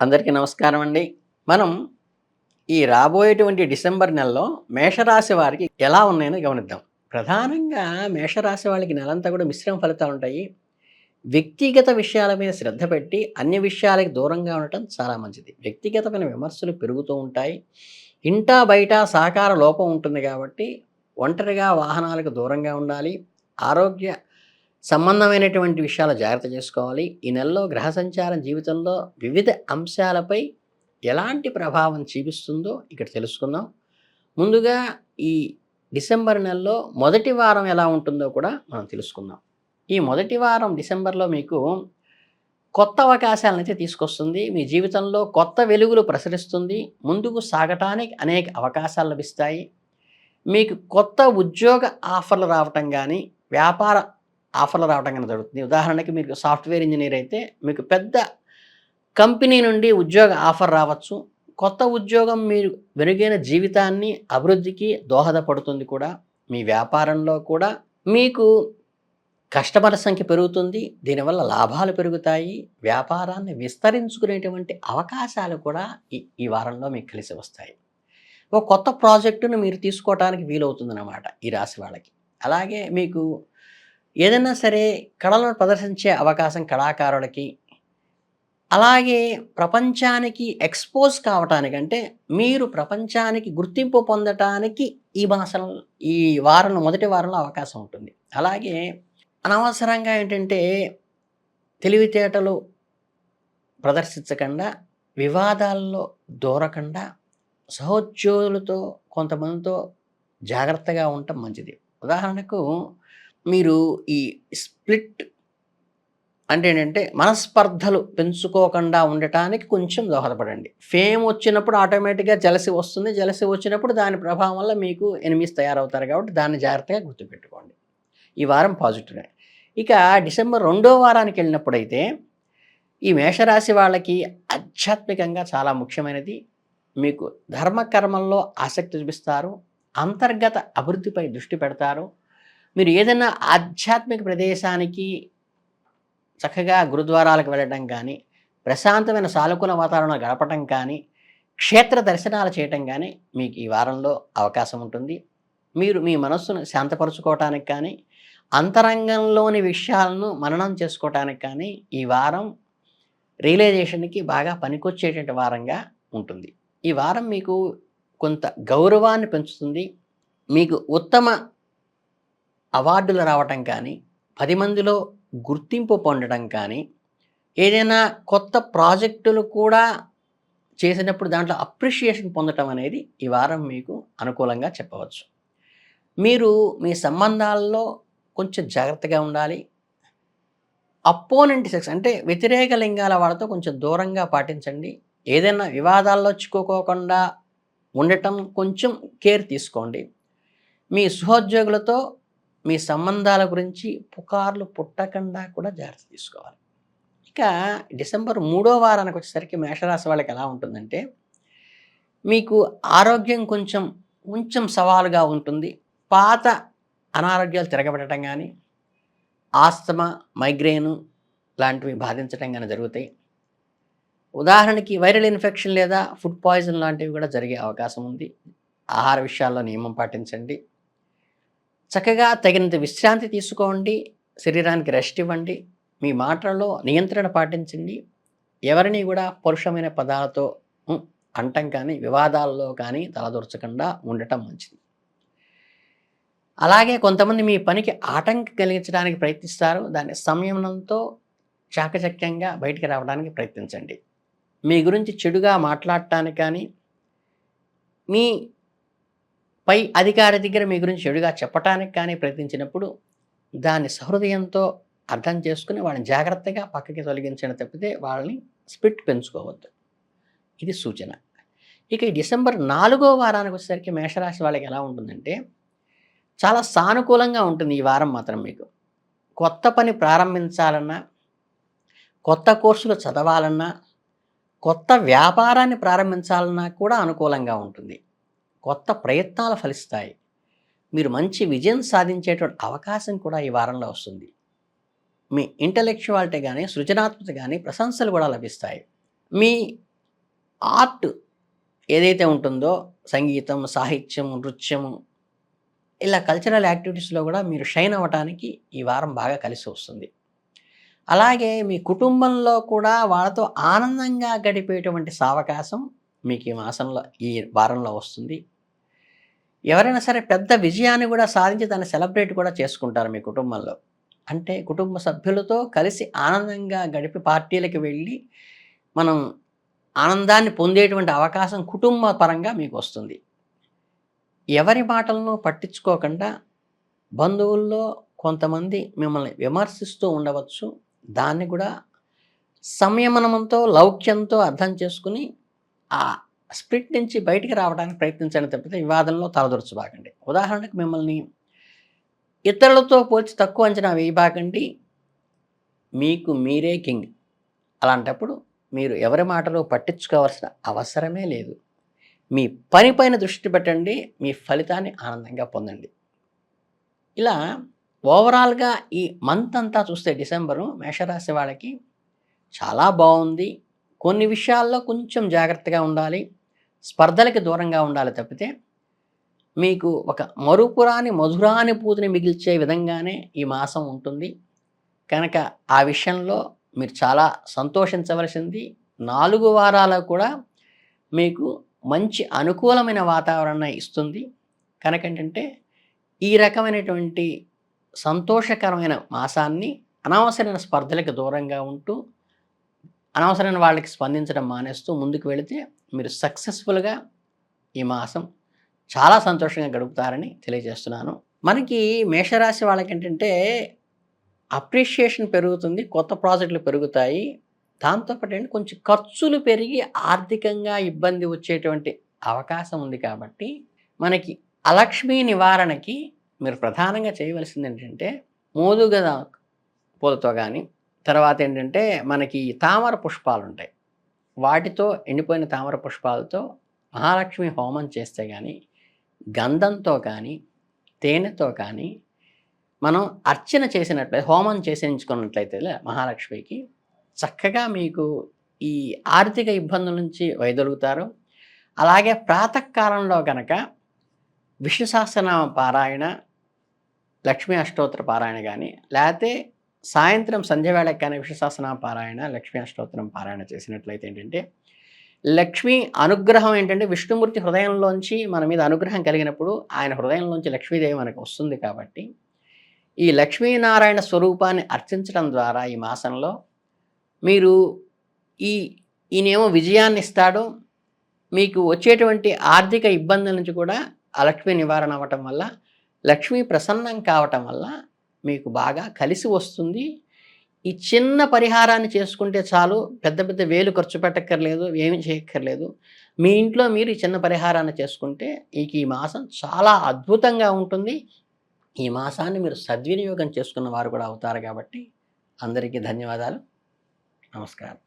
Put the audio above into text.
అందరికీ నమస్కారం అండి. మనం ఈ రాబోయేటువంటి డిసెంబర్ నెలలో మేషరాశి వారికి ఎలా ఉన్నాయని గమనిద్దాం. ప్రధానంగా మేషరాశి వాళ్ళకి నెలంతా కూడా మిశ్రమ ఫలితాలు ఉంటాయి. వ్యక్తిగత విషయాల మీద శ్రద్ధ పెట్టి అన్ని విషయాలకి దూరంగా ఉండటం చాలా మంచిది. వ్యక్తిగతమైన విమర్శలు పెరుగుతూ ఉంటాయి. ఇంటా బయట సహకార లోపం ఉంటుంది కాబట్టి ఒంటరిగా వాహనాలకు దూరంగా ఉండాలి. ఆరోగ్య సంబంధమైనటువంటి విషయాలు జాగ్రత్త చేసుకోవాలి. ఈ నెలలో గ్రహ సంచారం జీవితంలో వివిధ అంశాలపై ఎలాంటి ప్రభావం చూపిస్తుందో ఇక్కడ తెలుసుకుందాం. ముందుగా ఈ డిసెంబర్ నెలలో మొదటి వారం ఎలా ఉంటుందో కూడా మనం తెలుసుకుందాం. ఈ మొదటి వారం డిసెంబర్లో మీకు కొత్త అవకాశాలను అయితే తీసుకొస్తుంది. మీ జీవితంలో కొత్త వెలుగులు ప్రసరిస్తుంది. ముందుకు సాగటానికి అనేక అవకాశాలు లభిస్తాయి. మీకు కొత్త ఉద్యోగ ఆఫర్లు రావటం కానీ వ్యాపార ఆఫర్లు రావడం కానీ జరుగుతుంది. ఉదాహరణకి మీకు సాఫ్ట్వేర్ ఇంజనీర్ అయితే మీకు పెద్ద కంపెనీ నుండి ఉద్యోగ ఆఫర్ రావచ్చు. కొత్త ఉద్యోగం మీరు మెరుగైన జీవితాన్ని అభివృద్ధికి దోహదపడుతుంది కూడా. మీ వ్యాపారంలో కూడా మీకు కస్టమర్ సంఖ్య పెరుగుతుంది. దీనివల్ల లాభాలు పెరుగుతాయి. వ్యాపారాన్ని విస్తరించుకునేటువంటి అవకాశాలు కూడా ఈ ఈ వారంలో మీకు కలిసి వస్తాయి. ఒక కొత్త ప్రాజెక్టును మీరు తీసుకోవడానికి వీలవుతుందన్నమాట ఈ రాశి వాళ్ళకి. అలాగే మీకు ఏదైనా సరే కళలను ప్రదర్శించే అవకాశం కళాకారులకి అలాగే ప్రపంచానికి ఎక్స్పోజ్ కావటానికంటే మీరు ప్రపంచానికి గుర్తింపు పొందటానికి ఈ మాసం ఈ వారంలో మొదటి వారంలో అవకాశం ఉంటుంది. అలాగే అనవసరంగా ఏంటంటే తెలివితేటలు ప్రదర్శించకుండా వివాదాల్లో దూరకుండా సహోద్యోగులతో కొంతమందితో జాగ్రత్తగా ఉండటం మంచిది. ఉదాహరణకు మీరు ఈ స్ప్లిట్ అంటే ఏంటంటే మనస్పర్ధలు పెంచుకోకుండా ఉండటానికి కొంచెం దోహదపడండి. ఫేమ్ వచ్చినప్పుడు ఆటోమేటిక్గా జలసి వస్తుంది. జలసి వచ్చినప్పుడు దాని ప్రభావం వల్ల మీకు ఎనిమిస్ తయారవుతారు కాబట్టి దాన్ని జాగ్రత్తగా గుర్తుపెట్టుకోండి. ఈ వారం పాజిటివ్నే. ఇక డిసెంబర్ రెండో వారానికి వెళ్ళినప్పుడైతే ఈ మేషరాశి వాళ్ళకి ఆధ్యాత్మికంగా చాలా ముఖ్యమైనది. మీకు ధర్మకర్మల్లో ఆసక్తి చూపిస్తారు. అంతర్గత అభివృద్ధిపై దృష్టి పెడతారు. మీరు ఏదైనా ఆధ్యాత్మిక ప్రదేశానికి చక్కగా గురుద్వారాలకు వెళ్ళడం కానీ ప్రశాంతమైన సానుకూల వాతావరణం గడపటం కానీ క్షేత్ర దర్శనాలు చేయటం కానీ మీకు ఈ వారంలో అవకాశం ఉంటుంది. మీరు మీ మనస్సును శాంతపరచుకోవటానికి కానీ అంతరంగంలోని విషయాలను మననం చేసుకోవటానికి కానీ ఈ వారం రియలైజేషన్కి బాగా పనికొచ్చేటువంటి వారంగా ఉంటుంది. ఈ వారం మీకు కొంత గౌరవాన్ని పెంచుతుంది. మీకు ఉత్తమ అవార్డులు రావటం కానీ పది మందిలో గుర్తింపు పొందడం కానీ ఏదైనా కొత్త ప్రాజెక్టులు కూడా చేసినప్పుడు దాంట్లో అప్రిషియేషన్ పొందటం అనేది ఈ వారం మీకు అనుకూలంగా చెప్పవచ్చు. మీరు మీ సంబంధాల్లో కొంచెం జాగ్రత్తగా ఉండాలి. అపోనెంట్ సెక్స్ అంటే వ్యతిరేక లింగాల వాళ్ళతో కొంచెం దూరంగా పాటించండి. ఏదైనా వివాదాల్లో చిక్కుకోకుండా ఉండటం కొంచెం కేర్ తీసుకోండి. మీ సహోద్యోగులతో మీ సంబంధాల గురించి పుకార్లు పుట్టకుండా కూడా జాగ్రత్త తీసుకోవాలి. ఇక డిసెంబర్ మూడో వారానికి వచ్చేసరికి మేషరాశి వాళ్ళకి ఎలా ఉంటుందంటే మీకు ఆరోగ్యం కొంచెం కొంచెం సవాలుగా ఉంటుంది. పాత అనారోగ్యాలు తిరగబడటం కానీ ఆస్తమా మైగ్రేను లాంటివి బాధించడం కానీ జరుగుతాయి. ఉదాహరణకి వైరల్ ఇన్ఫెక్షన్ లేదా ఫుడ్ పాయిజన్ లాంటివి కూడా జరిగే అవకాశం ఉంది. ఆహార విషయాల్లో నియమం పాటించండి. చక్కగా తగినంత విశ్రాంతి తీసుకోండి శరీరానికి రెస్ట్ ఇవ్వండి మీ మాటలలో నియంత్రణ పాటించండి. ఎవరిని కూడా పరుషమైన పదాలతో అంటం కానీ వివాదాల్లో కానీ తలదూర్చకుండా ఉండటం మంచిది. అలాగే కొంతమంది మీ పనికి ఆటంకం కలిగించడానికి ప్రయత్నిస్తారు. దాని సంయమనంతో చాకచక్యంగా బయటికి రావడానికి ప్రయత్నించండి. మీ గురించి చెడుగా మాట్లాడటానికి కానీ మీ పై అధికారి దగ్గర మీ గురించి చెడుగా చెప్పటానికి కానీ ప్రయత్నించినప్పుడు దాన్ని సహృదయంతో అర్థం చేసుకుని వాళ్ళని జాగ్రత్తగా పక్కకి తొలగించిన తప్పితే వాళ్ళని స్పిట్ పెంచుకోవద్దు. ఇది సూచన. ఇక ఈ డిసెంబర్ నాలుగో వారానికి వచ్చేసరికి మేషరాశి వాళ్ళకి ఎలా ఉంటుందంటే చాలా సానుకూలంగా ఉంటుంది ఈ వారం మాత్రం మీకు. కొత్త పని ప్రారంభించాలన్నా కొత్త కోర్సులు చదవాలన్నా కొత్త వ్యాపారాన్ని ప్రారంభించాలన్నా కూడా అనుకూలంగా ఉంటుంది. కొత్త ప్రయత్నాలు ఫలిస్తాయి. మీరు మంచి విజయం సాధించేటువంటి అవకాశం కూడా ఈ వారంలో వస్తుంది. మీ ఇంటలెక్చువాలిటీ కానీ సృజనాత్మకత కానీ ప్రశంసలు కూడా లభిస్తాయి. మీ ఆర్ట్ ఏదైతే ఉంటుందో సంగీతం సాహిత్యం నృత్యము ఇలా కల్చరల్ యాక్టివిటీస్లో కూడా మీరు షైన్ అవ్వటానికి ఈ వారం బాగా కలిసి వస్తుంది. అలాగే మీ కుటుంబంలో కూడా వాళ్ళతో ఆనందంగా గడిపేటువంటి సావకాశం మీకు ఈ మాసంలో ఈ వారంలో వస్తుంది. ఎవరైనా సరే పెద్ద విజయాన్ని కూడా సాధించి దాన్ని సెలబ్రేట్ కూడా చేసుకుంటారు మీ కుటుంబంలో. అంటే కుటుంబ సభ్యులతో కలిసి ఆనందంగా గడిపి పార్టీలకు వెళ్ళి మనం ఆనందాన్ని పొందేటువంటి అవకాశం కుటుంబ పరంగా మీకు వస్తుంది. ఎవరి మాటలను పట్టించుకోకుండా బంధువుల్లో కొంతమంది మిమ్మల్ని విమర్శిస్తూ ఉండవచ్చు. దాన్ని కూడా సంయమనంతో లౌక్యంతో అర్థం చేసుకుని ఆ స్ప్రిట్ నుంచి బయటికి రావడానికి ప్రయత్నించండి తప్పితే వివాదంలో తలదొరచబాకండి ఉదాహరణకు మిమ్మల్ని ఇతరులతో పోల్చి తక్కువ అంచనా వేయబాకండి మీకు మీరే కింగ్. అలాంటప్పుడు మీరు ఎవరి మాటలు పట్టించుకోవాల్సిన అవసరమే లేదు. మీ పనిపైన దృష్టి పెట్టండి. మీ ఫలితాన్ని ఆనందంగా పొందండి. ఇలా ఓవరాల్గా ఈ మంత్ అంతా చూస్తే డిసెంబరు మేషరాశి వాళ్ళకి చాలా బాగుంది. కొన్ని విషయాల్లో కొంచెం జాగ్రత్తగా ఉండాలి స్పర్ధలకి దూరంగా ఉండాలి తప్పితే మీకు ఒక మరుపురాని మధురానుభూతిని మిగిల్చే విధంగానే ఈ మాసం ఉంటుంది. కనుక ఆ విషయంలో మీరు చాలా సంతోషించవలసింది నాలుగు వారాలు కూడా మీకు మంచి అనుకూలమైన వాతావరణం ఇస్తుంది. కనుక ఏంటంటే ఈ రకమైనటువంటి సంతోషకరమైన మాసాన్ని అనవసరమైన స్పర్ధలకు దూరంగా ఉంటూ అనవసరమైన వాళ్ళకి స్పందించడం మానేస్తూ ముందుకు వెళితే మీరు సక్సెస్ఫుల్గా ఈ మాసం చాలా సంతోషంగా గడుపుతారని తెలియజేస్తున్నాను. మనకి మేషరాశి వాళ్ళకి ఏంటంటే అప్రిషియేషన్ పెరుగుతుంది కొత్త ప్రాజెక్టులు పెరుగుతాయి. దాంతోపాటు ఏంటి? కొంచెం ఖర్చులు పెరిగి ఆర్థికంగా ఇబ్బంది వచ్చేటువంటి అవకాశం ఉంది కాబట్టి మనకి అలక్ష్మీ నివారణకి మీరు ప్రధానంగా చేయవలసింది ఏంటంటే మోదుగద పూలతో కానీ తర్వాత ఏంటంటే మనకి తామర పుష్పాలు ఉంటాయి వాటితో ఎండిపోయిన తామర పుష్పాలతో మహాలక్ష్మి హోమం చేస్తే కానీ గంధంతో కానీ తేనెతో కానీ మనం అర్చన చేసినట్లయితే హోమం చేసేయించుకున్నట్లయితే మహాలక్ష్మికి చక్కగా మీకు ఈ ఆర్థిక ఇబ్బందుల నుంచి వైదొలుగుతారు. అలాగే ప్రాతకాలంలో కనుక విష్ణు సహస్రనామ పారాయణ లక్ష్మీ అష్టోత్తర పారాయణ కానీ లేకపోతే సాయంత్రం సంధ్యవేళ కానీ విశ్వశాసన పారాయణ లక్ష్మీ అష్టోత్తరం పారాయణ చేసినట్లయితే ఏంటంటే లక్ష్మీ అనుగ్రహం ఏంటంటే విష్ణుమూర్తి హృదయంలోంచి మన మీద అనుగ్రహం కలిగినప్పుడు ఆయన హృదయంలోంచి లక్ష్మీదేవి మనకు వస్తుంది కాబట్టి ఈ లక్ష్మీనారాయణ స్వరూపాన్ని అర్చించడం ద్వారా ఈ మాసంలో మీరు ఈ ఈయనేమో విజయాన్ని ఇస్తాడు. మీకు వచ్చేటువంటి ఆర్థిక ఇబ్బందుల నుంచి కూడా ఆ లక్ష్మీ నివారణ అవ్వటం వల్ల లక్ష్మీ ప్రసన్నం కావటం వల్ల మీకు బాగా కలిసి వస్తుంది. ఈ చిన్న పరిహారాన్ని చేసుకుంటే చాలు పెద్ద పెద్ద వేలు ఖర్చు పెట్టక్కర్లేదు ఏమి చేయక్కర్లేదు. మీ ఇంట్లో మీరు ఈ చిన్న పరిహారాన్ని చేసుకుంటే మీకు ఈ మాసం చాలా అద్భుతంగా ఉంటుంది. ఈ మాసాన్ని మీరు సద్వినియోగం చేసుకున్న వారు కూడా అవుతారు కాబట్టి అందరికీ ధన్యవాదాలు. నమస్కారం.